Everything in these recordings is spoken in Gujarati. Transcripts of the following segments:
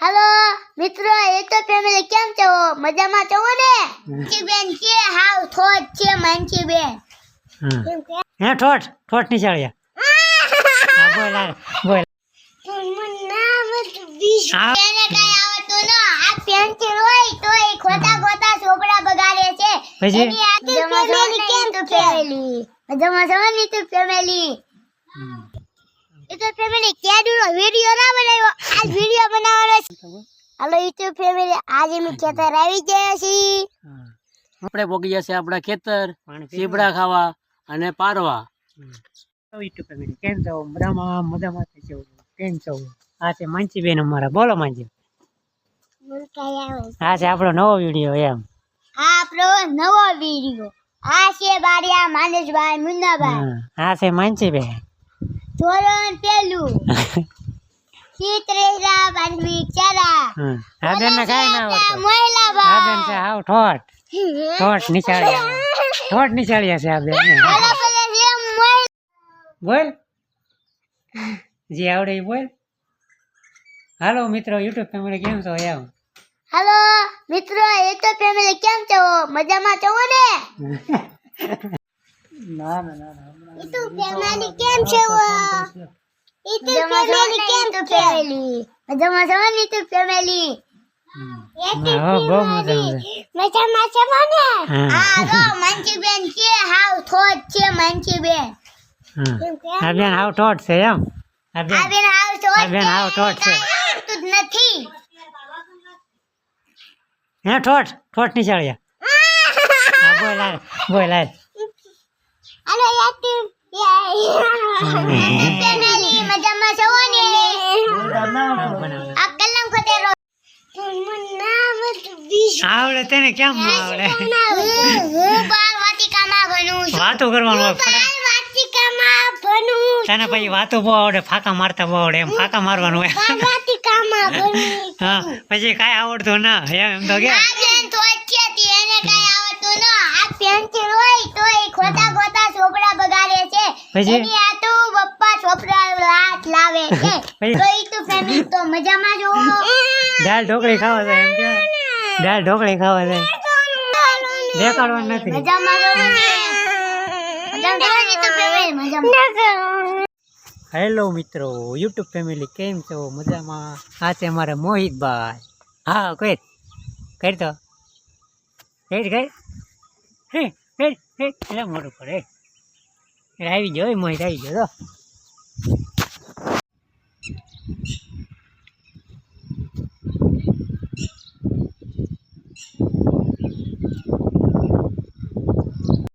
હાલો મિત્રો એ તો ફેમિલી કેમ છો? મજામાં છો ને? મંચી બેન છે હાવ થોટ છે મંચી બેન કે હે ઠોઠ? નિશાળ્યા. હા બોલ બોલ. એને કઈ આવડતું ન. આ પેન્સિલ હોય તો એ ખોટા ખોટા છોકરા બગાડે છે. એની આખી ફેમિલી કેમ તો ફેમિલી મજામાં છો ને તો ફેમિલી તો ફેમિલી કેડુનો વિડિયો ના બનાવ્યો. આ વિડિયો બનાવવાનો છે. હાલો યુટ્યુબ ફેમિલી આજે અમે ખેતર આવી ગયા છીએ. હા. આપણે પોગી છે આપણા ખેતર ચીબડા ખાવા અને પારવા. YouTube family, કેમ છો? મજામાં મજામાં થઈ છો કેમ છો? આ છે માનસીબેન અમારા. બોલો માનસી. હા છે. આપણો નવો વીડિયો એમ. આ આપણો નવો વિડિયો આ છે બારિયા માનસભાઈ મુન્નાભાઈ. હા. છે માનસીબેન. ધોરણ પેલું. ચિત્રેરા પ્રાથમિક શાળા હા બેન ને કાઈ ના આવડતું. મહિલા હા બેન છે આવ ઠોટ ઠોટ નીચાળ્યા. ઠોટ નીચાળ્યા છે આ બેન બોલ. જે આવડે એ બોલ. હાલો મિત્રો યુટ્યુબ ફેમિલી કેમ છો? એમ. હાલો મિત્રો એ તો ફેમિલી કેમ છો? મજામાં છો ને? ના ના ના એ તો ફેમિલી કેમ છો એ તો ફેમિલી કેમ તો ફેમિલી મજામાં છો ને તો ફેમિલી હા બહુ મજા મજામાં છો હા. આ મંચીબેન છે હાવ થોત છે મંચીબેન હા. આ બેન હાવ ઠોઠ છે એમ? આ બેન. હાવ થોત આ બેન હાવ થોત છે. નથી. હે ઠોઠ ઠોઠ નિશાળ્યા હા હાલો યાર ફેમિલી મજામાં છો ને આ કલમ ખતેરો આવડે તેને કેમ આવડે? હું હું બાર વાટિકામાં ભણું છું વાતો કરવાનું હોય બાર વાટિકામાં ભણું તને પછી વાતો બહુ આવડે ફાકા મારતા બહુ આવડે એમ ફાકા મારવાનું હોય. બાર વાટિકામાં ભણું હા પછી કાંઈ આવડતું ના એમ એમ તો કે. આ બેન તો અત્યારથી પેન્સિલ હોય તો એ ખોટા ખોટા ચોપડા બગાડે છે. એની આ તો પપ્પા ચોપડા લાટ લાવે છે. તો એ તો ફેમિલી તો મજામાં જો દાળ ઢોકળી ખાવા છે એમ કે? દાળ ઢોકળી ખાવા છે? દેખાડવાનું નથી. મજામાં જો મજામાં તો ફેમિલી મજામાં હેલો મિત્રો યુટ્યુબ ફેમિલી કેમ છો? મજામાં? આ છે અમારા મોહિતભાઈ. હા કઈ? કરી તો? કઈ કઈ? હે હે કઈ એટલે મોટું પડે એટલે આવી ગયો મોહિત આવી ગયો તો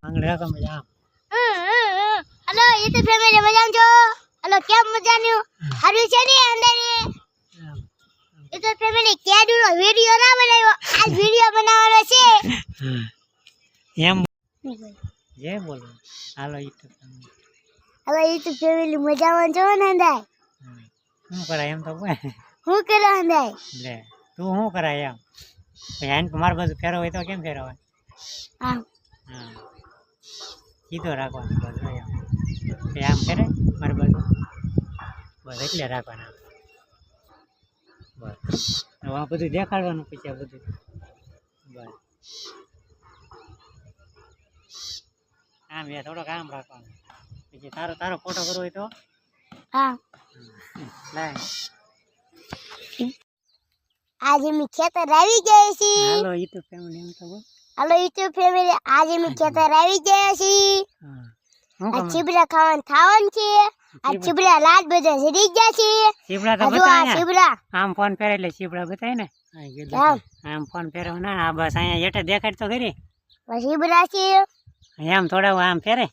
આંગળી મજા આમ. હલો તો ફેમિલી મજામાં છો? હલો કેમ મજાનું? હારું છે ને અંદર? તો ફેમિલી કેડુનો વિડિયો ના બનાવ્યો. આ વિડિયો બનાવવાનો છે. હા. એમ જે બોલો. Hello YouTube hello YouTube family મજામાં છો ને દાય શું કરાય એમ તો હું કરો અંદર લે તું શું કરાય એમ? હેન મારી બાજુ ફેરવ હોય તો કેમ ફેરવાય હા. હા. સીધો રાખવાનો બસ એમ. આમ ફેરે મારી બાજુ બસ એટલે રાખવાના. બસ. હવે આ બધું દેખાડવાનું પછી આ બધું. બસ. આમ એ થોડો કામ રાખવાનું. બીજું તારો તારો ફોટો કરવો હોય તો? હા. લાય. આજે મી ખેતર આવી ગયા છીએ હાલો યુટ્યુબ ફેમિલી એમ તો બોલ. હાલો યુટ્યુબ ફેમિલી આજે મી ખેતર આવી ગયા છીએ શું આ ચીબડા ખાવાનું થાવન છે. આ ચીબડા. લાલ બધા સડી ગયા છે. ચીબડા તો બતાય. ચીબડા. આમ ફોન ફેરે એટલે ચીબડા બતાય ને? આમ. ફોન ફેરવો ના આ બસ અહીંયા હેઠે દેખાડ તો કરી ચીબડા છે. આમ થોડા આમ ફેરે.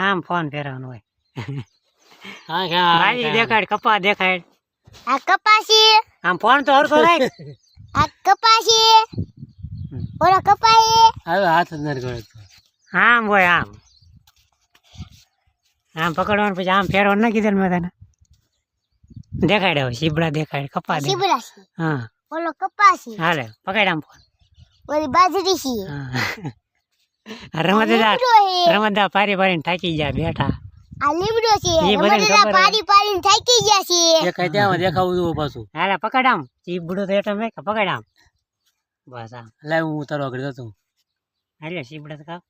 આમ ફોન ફેરવાનું હોય. ભાઈ દેખાડ કપા દેખાડ. આ કપાસી આમ ફોન તો હરતો રાખ. આ કપાસી ઓલો કપાઈ હવે હાથ જ ગળતો આમ હોય આમ. આમ પકડવાનું પછી આમ ફેરવાનું ના કીધું ને મેં તને દેખાડ હવે ચીબડા દેખાડ કપા ચીબડા હા. ઓલો કપાસી હાલે પકડ આમ ફોન. ઓલી બાજરી છે? હા. રમતદાર રમતદાર પારી પારીને થાકી ગયા બેઠા. આ લીમડો છે. ઈ બધાને રમતેલા ખબર પાડી પાડીને થાકી ગયા છે. દેખાય ત્યાં દેખાવું જોવું પાછું. હાલે પકડ આમ. તો હેઠળ મેં પકડ બસ આમ. લાવ હું ઉતારવા કરી દઉં હાલે ચીબડા તો ખાવ.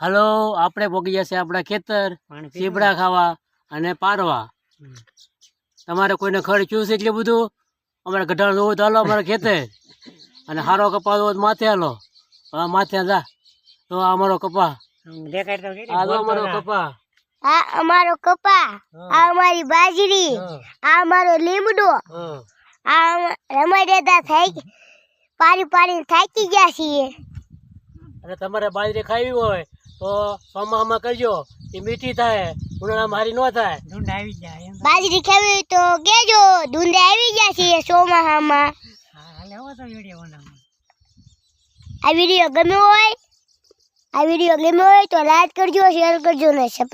હાલો આપણે પોગી જશે આપણા ખેતર. ચીબડા ખાવા અને પારવા. તમારે કોઈને ખડ છે એટલું બધું? અમારે ગઢાણ જોવું તો હાલો અમારે ખેતર. અને હારો કપા જોવો માથે હાલો. હવે માથે જા. તો અમારો કપા. તો આ બોલતો અમારો કપા. આ અમારો કપા. આ અમારી બાજરી. આ અમારો લીમડો. આ રમાઈ રમતેલા થઈ પારી પારી થાકી ગયા છીએ. અને તમારે બાજરી ખાવી હોય તો સોમામાં કરજો. એ મીઠી થાય ઉનાળામાં હારી ન થાય. ઢૂંઢ આવી જાય બાજરી ખાવી તો કેજો ડુંડે આવી ગયા છીએ સોમાહામાં. હા, હાલે હો તો વિડિયો બનાવો. આ વીડિયો ગમ્યો હોય, આ વીડિયો ગમ્યો હોય તો લાઈક કરજો શેર કરજો ને સબસ્ક્રાઇબ